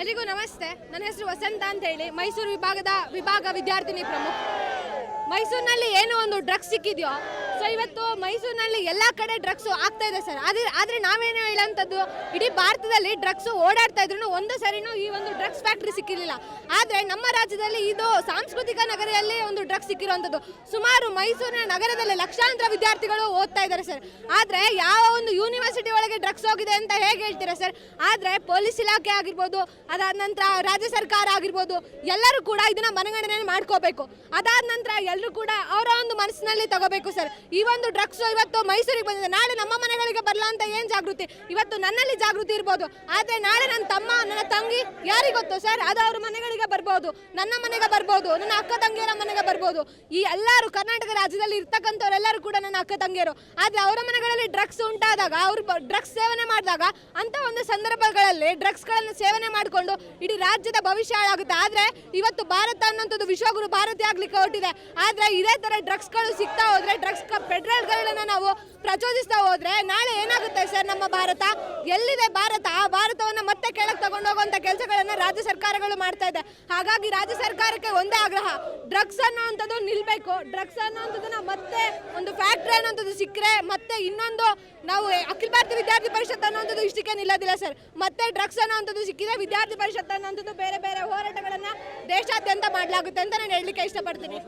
ಎಲ್ರಿಗೂ ನಮಸ್ತೆ. ನನ್ನ ಹೆಸರು ವಸಂತ ಅಂತ ಹೇಳಿ ಮೈಸೂರು ವಿಭಾಗದ ವಿಭಾಗ ವಿದ್ಯಾರ್ಥಿನಿ ಪ್ರಮುಖ. ಮೈಸೂರಿನಲ್ಲಿ ಏನೋ ಒಂದು ಡ್ರಗ್ಸ್ ಸಿಕ್ಕಿದೆಯೋ ಸೊ ಇವತ್ತು ಮೈಸೂರಿನಲ್ಲಿ ಎಲ್ಲ ಕಡೆ ಡ್ರಗ್ಸ್ ಆಗ್ತಾ ಇದೆ ಸರ್ ಆದ್ರೆ, ಆದರೆ ನಾವೇನು ಹೇಳೋಂಥದ್ದು, ಇಡೀ ಭಾರತದಲ್ಲಿ ಡ್ರಗ್ಸ್ ಓಡಾಡ್ತಾ ಇದ್ರು ಒಂದು ಸರಿನೂ ಈ ಒಂದು ಡ್ರಗ್ಸ್ ಫ್ಯಾಕ್ಟ್ರಿ ಸಿಕ್ಕಿರಲಿಲ್ಲ. ಆದರೆ ನಮ್ಮ ರಾಜ್ಯದಲ್ಲಿ ಇದು ಸಾಂಸ್ಕೃತಿಕ ನಗರಿಯಲ್ಲಿ ಒಂದು ಡ್ರಗ್ಸ್ ಸಿಕ್ಕಿರುವಂಥದ್ದು. ಸುಮಾರು ಮೈಸೂರಿನ ನಗರದಲ್ಲಿ ಲಕ್ಷಾಂತರ ವಿದ್ಯಾರ್ಥಿಗಳು ಓದ್ತಾ ಇದ್ದಾರೆ ಸರ್ ಆದರೆ ಯಾವ ಒಂದು ಯೂನಿವರ್ಸಿಟಿ ಒಳಗೆ ಡ್ರಗ್ಸ್ ಹೋಗಿದೆ ಅಂತ ಹೇಗೆ ಹೇಳ್ತೀರಾ ಸರ್ ಆದರೆ ಪೊಲೀಸ್ ಇಲಾಖೆ ಆಗಿರ್ಬೋದು, ಅದಾದ ನಂತರ ರಾಜ್ಯ ಸರ್ಕಾರ ಆಗಿರ್ಬೋದು, ಎಲ್ಲರೂ ಕೂಡ ಇದನ್ನ ಮನಗಣನೆ ಮಾಡ್ಕೋಬೇಕು. ಅದಾದ ನಂತರ ಎಲ್ಲರೂ ಕೂಡ ಅವರ ಒಂದು ಮನಸ್ಸಿನಲ್ಲಿ ತಗೋಬೇಕು ಸರ್ ಈ ಒಂದು ಡ್ರಗ್ಸ್ ಇವತ್ತು ಮೈಸೂರಿಗೆ ಬಂದಿದೆ. ನಾಳೆ ನಮ್ಮ ಮನೆಗಳಿಗೆ ಬರಲ್ಲ ಅಂತ ಏನು ಜಾಗೃತಿ? ಇವತ್ತು ನನ್ನಲ್ಲಿ ಜಾಗೃತಿ ಇರ್ಬೋದು. ಆದರೆ ನಾಳೆ ನನ್ನ ತಮ್ಮ ನನ್ನ ತಂಗಿ ಯಾರಿಗೆ ಗೊತ್ತು ಸರ್? ಅದು ಅವ್ರ ಮನೆಗಳಿಗೆ ಬರ್ಬೋದು, ನನ್ನ ಮನೆಗೆ ಬರ್ಬೋದು, ನನ್ನ ಅಕ್ಕ ತಂಗಿಯರ ಮನೆಗೆ ಬರ್ಬೋದು. ಈ ಎಲ್ಲರೂ ಕರ್ನಾಟಕ ರಾಜ್ಯದಲ್ಲಿ ಇರ್ತಕ್ಕಂಥವ್ರೆಲ್ಲರೂ ಕೂಡ ನನ್ನ ಅಕ್ಕ ತಂಗಿಯರು. ಆದರೆ ಅವರ ಮನೆಗಳಲ್ಲಿ ಡ್ರಗ್ಸ್ ಉಂಟಾದಾಗ, ಅವರು ಡ್ರಗ್ಸ್ ಸೇವನೆ ಮಾಡಿದಾಗ ಅಂತ ಒಂದು ಸಂದರ್ಭಗಳಲ್ಲಿ ಡ್ರಗ್ಸ್ಗಳನ್ನು ಸೇವನೆ ಮಾಡಿಕೊಂಡು ಇಡೀ ರಾಜ್ಯದ ಭವಿಷ್ಯ ಹಾಳಾಗುತ್ತೆ. ಆದರೆ ಇವತ್ತು ಭಾರತ ಅನ್ನೋಂಥದ್ದು ವಿಶ್ವಗುರು ಭಾರತಿ ಆಗ್ಲಿಕ್ಕೆ ಹೊರಟಿದೆ. ಆದರೆ ಇದೇ ಥರ ಡ್ರಗ್ಸ್ಗಳು ಸಿಗ್ತಾ ಹೋದ್ರೆ ಡ್ರಗ್ಸ್ ಪೆಟ್ರೋಲ್ಗಳನ್ನ ನಾವು ಪ್ರಚೋದಿಸ್ತಾ ಹೋದ್ರೆ ನಾಳೆ ಏನಾಗುತ್ತೆ ಸರ್ ನಮ್ಮ ಭಾರತ? ಎಲ್ಲಿದೆ ಭಾರತ? ಆ ಭಾರತವನ್ನು ಮತ್ತೆ ಕೆಳಗೆ ತಗೊಂಡು ಹೋಗುವಂಥ ಕೆಲಸಗಳನ್ನು ರಾಜ್ಯ ಸರ್ಕಾರಗಳು ಮಾಡ್ತಾ ಇದೆ. ಹಾಗಾಗಿ ರಾಜ್ಯ ಸರ್ಕಾರಕ್ಕೆ ಒಂದೇ ಆಗ್ರಹ. ಡ್ರಗ್ಸ್ ಅನ್ನೋವಂಥದ್ದು ನಿಲ್ಬೇಕು. ಡ್ರಗ್ಸ್ ಅನ್ನೋವಂಥದ್ದನ್ನ ಮತ್ತೆ ಒಂದು ಫ್ಯಾಕ್ಟ್ರಿ ಅನ್ನೋಂಥದ್ದು ಸಿಕ್ಕರೆ ಮತ್ತೆ ಇನ್ನೊಂದು ನಾವು ಅಖಿಲ ಭಾರತ ವಿದ್ಯಾರ್ಥಿ ಪರಿಷತ್ ಅನ್ನೋಂಥದ್ದು ಇಷ್ಟಕ್ಕೆ ನಿಲ್ಲೋದಿಲ್ಲ ಸರ್. ಮತ್ತೆ ಡ್ರಗ್ಸ್ ಅನ್ನೋವಂಥದ್ದು ಸಿಕ್ಕಿದೆ ವಿದ್ಯಾರ್ಥಿ ಪರಿಷತ್ ಅನ್ನೋಂಥದ್ದು ಬೇರೆ ಬೇರೆ ಹೋರಾಟಗಳನ್ನು ದೇಶಾದ್ಯಂತ ಮಾಡಲಾಗುತ್ತೆ ಅಂತ ನಾನು ಹೇಳಲಿಕ್ಕೆ ಇಷ್ಟಪಡ್ತೀನಿ.